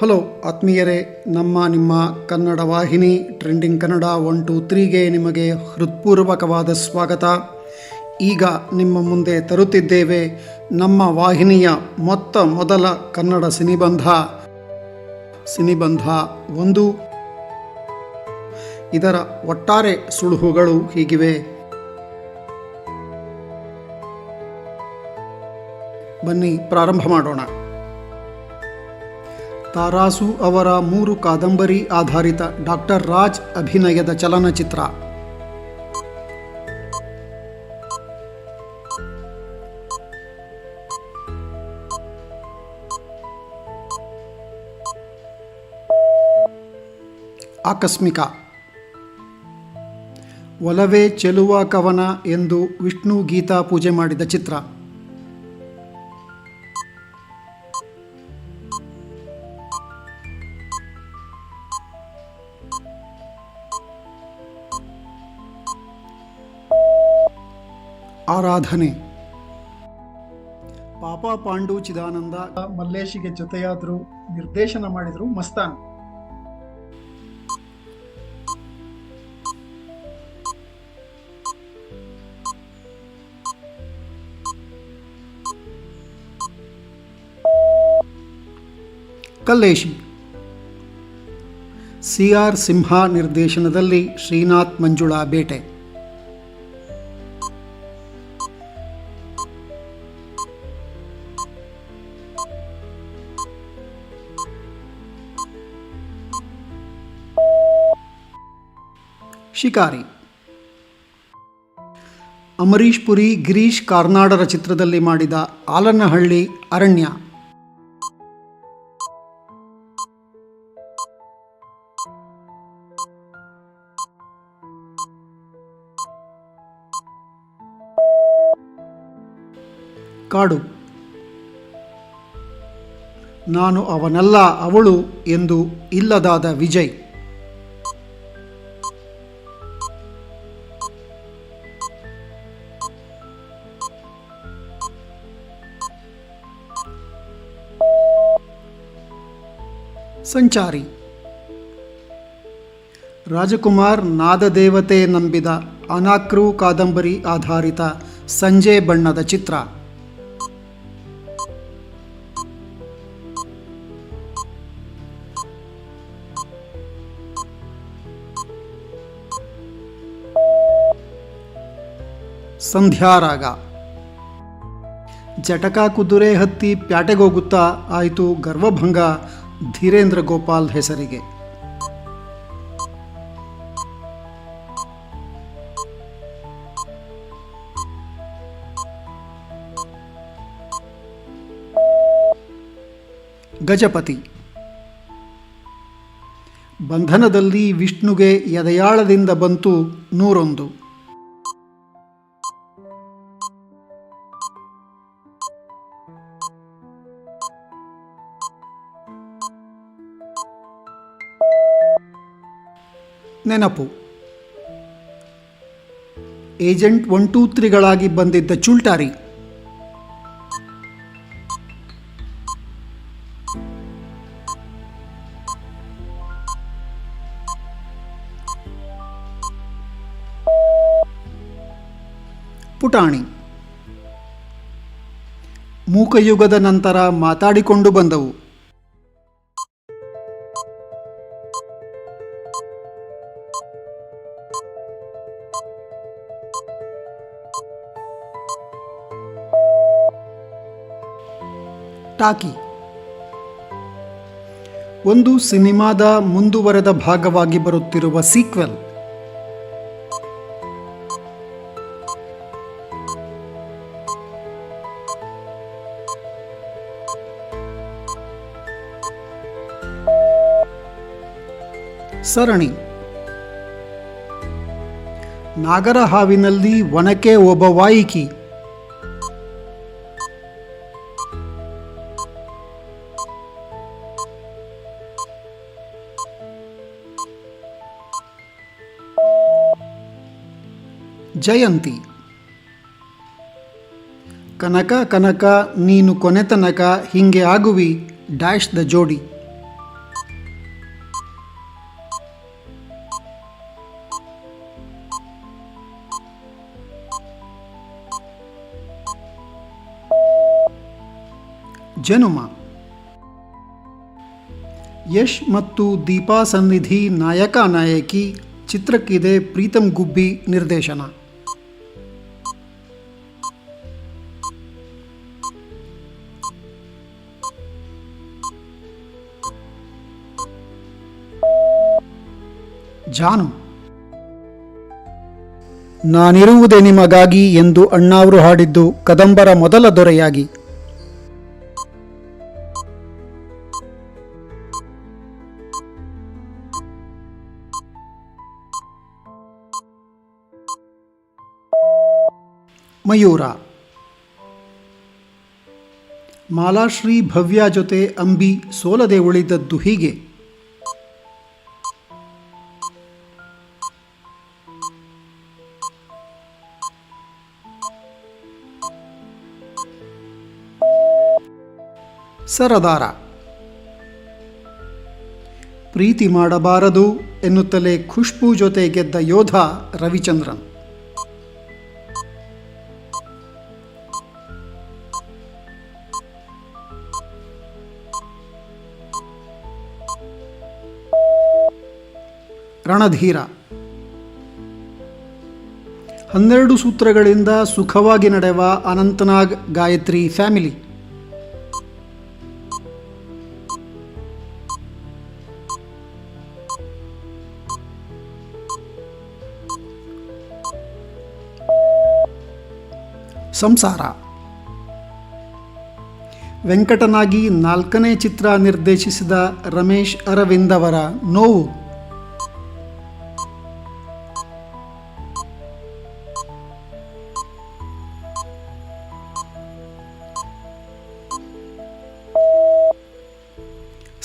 Hello ಆತ್ಮೀಯರೇ, ನಮ್ಮ ನಿಮ್ಮ ಕನ್ನಡ ವಾಹಿನಿ ಟ್ರೆಂಡಿಂಗ್ ಕನ್ನಡ ಒನ್ ಟು ತ್ರೀಗೆ ನಿಮಗೆ ಹೃತ್ಪೂರ್ವಕವಾದ ಸ್ವಾಗತ. ಈಗ ನಿಮ್ಮ ಮುಂದೆ ತರುತ್ತಿದ್ದೇವೆ ನಮ್ಮ ವಾಹಿನಿಯ ಮೊತ್ತ ಮೊದಲ ಕನ್ನಡ ಸಿನಿಬಂಧ. ಸಿನಿಬಂಧ ಒಂದು. ಇದರ ಒಟ್ಟಾರೆ ಸುಳುಹುಗಳು ಹೀಗಿವೆ. ಬನ್ನಿ ಪ್ರಾರಂಭ ಮಾಡೋಣ. ತಾರಾಸು ಅವರ ಮೂರು ಕಾದಂಬರಿ ಆಧಾರಿತ ಡಾಕ್ಟರ್ ರಾಜ್ ಅಭಿನಯದ ಚಲನಚಿತ್ರ. ಆಕಸ್ಮಿಕ. ಒಲವೇ ಚೆಲುವ ಕವನ ಎಂದು ವಿಷ್ಣು ಗೀತಾ ಪೂಜೆ ಮಾಡಿದ ಚಿತ್ರ. ಆರಾಧನೆ. ಪಾಪ ಪಾಂಡು ಚಿದಾನಂದ ಮಲ್ಲೇಶಿಗೆ ಜೊತೆಯಾದ್ರು ನಿರ್ದೇಶನ ಮಾಡಿದ್ರು ಮಸ್ತಾನ್. ಕಲ್ಲೇಶಿ. ಸಿ ಆರ್ ಸಿಂಹ ನಿರ್ದೇಶನದಲ್ಲಿ ಶ್ರೀನಾಥ್ ಮಂಜುಳಾ ಬೇಟೆ ಶಿಕಾರಿ. ಅಮರೀಶ್ ಪುರಿ ಗಿರೀಶ್ ಕಾರ್ನಾಡರ ಚಿತ್ರದಲ್ಲಿ ಮಾಡಿದ ಆಲನಹಳ್ಳಿ ಅರಣ್ಯ. ಕಾಡು. ನಾನು ಅವನಲ್ಲ, ಅವಳು ಎಂದು ಇಲ್ಲದಾದ ವಿಜಯ್. ಸಂಚಾರಿ. ರಾಜಕುಮಾರ್ ನಾದದೇವತೆ ನಂಬಿದ ಅನಾಕ್ರು ಕಾದಂಬರಿ ಆಧಾರಿತ ಸಂಜೆ ಬಣ್ಣದ ಚಿತ್ರ. ಸಂಧ್ಯಾರಾಗ ಜಟಕ ಕುದುರೆ ಹತ್ತಿ ಪ್ಯಾಟೆಗೋಗುತ್ತಾ ಆಯಿತು ಗರ್ವಭಂಗ ಧೀರೇಂದ್ರ ಗೋಪಾಲ್ ಹೆಸರಿಗೆ. ಗಜಪತಿ. ಬಂಧನದಲ್ಲಿ ವಿಷ್ಣುಗೆ ಎದೆಯಾಳದಿಂದ ಬಂತು ನೂರೊಂದು. ನೆನಪು. ಏಜೆಂಟ್ ಒನ್ ಟೂ ತ್ರೀಗಳಾಗಿ ಬಂದಿದ್ದ ಚುಲ್ಟಾರಿ. ಪುಟಾಣಿ. ಮೂಕಯುಗದ ನಂತರ ಮಾತಾಡಿಕೊಂಡು ಬಂದವು. ಟಾಕಿ ಒಂದು ಸಿನಿಮಾದ ಮುಂದುವರೆದ ಭಾಗವಾಗಿ ಬರುತ್ತಿರುವ ಸೀಕ್ವೆಲ್. ಸರಣಿ. ನಾಗರ ಹಾವಿನಲ್ಲಿ ಒನಕೆ ಒಬ್ಬ ವಾಯಿಕಿ ಜಯಂತಿ. ಕನಕ ಕನಕ ನೀನು ಕೊನೆ ತನಕ ಹಿಂಗೆ ಆಗುವಿ, ಡ್ಯಾಶ್ ದ ಜೋಡಿ. ಜನುಮ. ಯಶ್ ಮತ್ತು ದೀಪಾ ಸನ್ನಿಧಿ ನಾಯಕ ನಾಯಕಿ ಚಿತ್ರಕ್ಕಿದೆ ಪ್ರೀತಮ್ ಗುಬ್ಬಿ ನಿರ್ದೇಶನ. ಜಾನು. ನಾನಿರುವುದೇ ನಿಮಗಾಗಿ ಎಂದು ಅಣ್ಣಾವರು ಹಾಡಿದ್ದು ಕದಂಬರ ಮೊದಲ ದೊರೆಯಾಗಿ. ಮಯೂರ. ಮಾಲಾಶ್ರೀ ಭವ್ಯ ಜೊತೆ ಅಂಬಿ ಸೋಲದೆ ಉಳಿದದ್ದು ಹೀಗೆ. ಸರದಾರ. ಪ್ರೀತಿ ಮಾಡಬಾರದು ಎನ್ನುತ್ತಲೇ ಖುಷ್ಬು ಜೊತೆ ಗೆದ್ದ ಯೋಧ ರವಿಚಂದ್ರನ್. ರಣಧೀರ. ಹನ್ನೆರಡು ಸೂತ್ರಗಳಿಂದ ಸುಖವಾಗಿ ನಡೆವ ಅನಂತನಾಗ್ ಗಾಯತ್ರಿ ಫ್ಯಾಮಿಲಿ. ಸಂಸಾರ. ವೆಂಕಟನಾಗಿ ನಾಲ್ಕನೇ ಚಿತ್ರ ನಿರ್ದೇಶಿಸಿದ ರಮೇಶ್ ಅರವಿಂದ್ ಅವರ ನೋವು.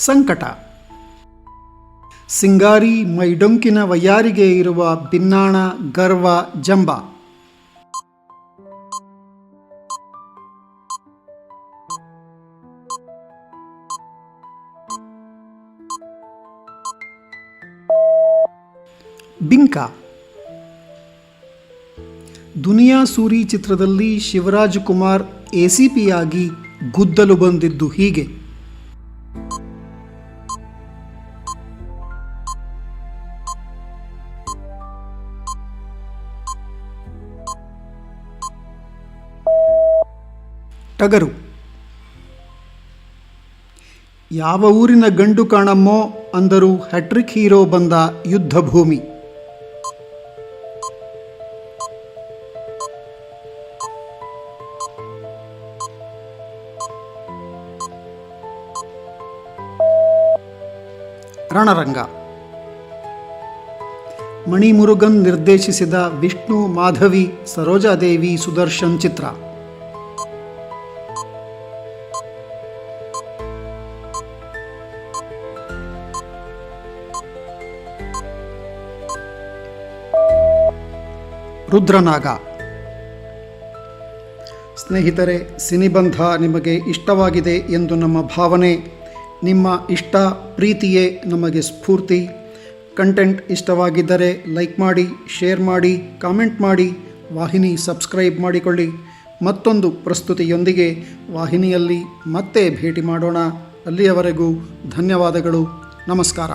ಸಂಕಟ. ಸಿಂಗಾರಿ ಮೈಡೊಂಕಿನ ವಯ್ಯಾರಿಗೆ ಇರುವ ಬಿನ್ನಾಣ, ಗರ್ವ, ಜಂಬ. ಬಿಂಕ. ದುನಿಯಾ ಸೂರಿ ಚಿತ್ರದಲ್ಲಿ ಶಿವರಾಜ್ ಕುಮಾರ್ ಎಸಿಪಿಯಾಗಿ ಗುದ್ದಲು ಬಂದಿದ್ದು ಹೀಗೆ. ಟಗರು. ಯಾವ ಊರಿನ ಗಂಡು ಕಾಣಮ್ಮೋ ಅಂದರು ಹ್ಯಾಟ್ರಿಕ್ ಹೀರೋ ಬಂದ ಯುದ್ಧ ಭೂಮಿ. ರಣರಂಗ. ಮಣಿಮುರುಗನ್ ನಿರ್ದೇಶಿಸಿದ ವಿಷ್ಣು ಮಾಧವಿ ಸರೋಜಾದೇವಿ ಸುದರ್ಶನ್ ಚಿತ್ರ. ರುದ್ರನಾಗ. ಸ್ನೇಹಿತರೆ, ಸಿನಿಬಂಧ ನಿಮಗೆ ಇಷ್ಟವಾಗಿದೆ ಎಂದು ನಮ್ಮ ಭಾವನೆ. ನಿಮ್ಮ ಇಷ್ಟ, ಪ್ರೀತಿಯೇ ನಮಗೆ ಸ್ಫೂರ್ತಿ. ಕಂಟೆಂಟ್ ಇಷ್ಟವಾಗಿದ್ದರೆ ಲೈಕ್ ಮಾಡಿ, ಶೇರ್ ಮಾಡಿ, ಕಾಮೆಂಟ್ ಮಾಡಿ, ವಾಹಿನಿ ಸಬ್ಸ್ಕ್ರೈಬ್ ಮಾಡಿಕೊಳ್ಳಿ. ಮತ್ತೊಂದು ಪ್ರಸ್ತುತಿಯೊಂದಿಗೆ ವಾಹಿನಿಯಲ್ಲಿ ಮತ್ತೆ ಭೇಟಿ ಮಾಡೋಣ. ಅಲ್ಲಿಯವರೆಗೂ ಧನ್ಯವಾದಗಳು. ನಮಸ್ಕಾರ.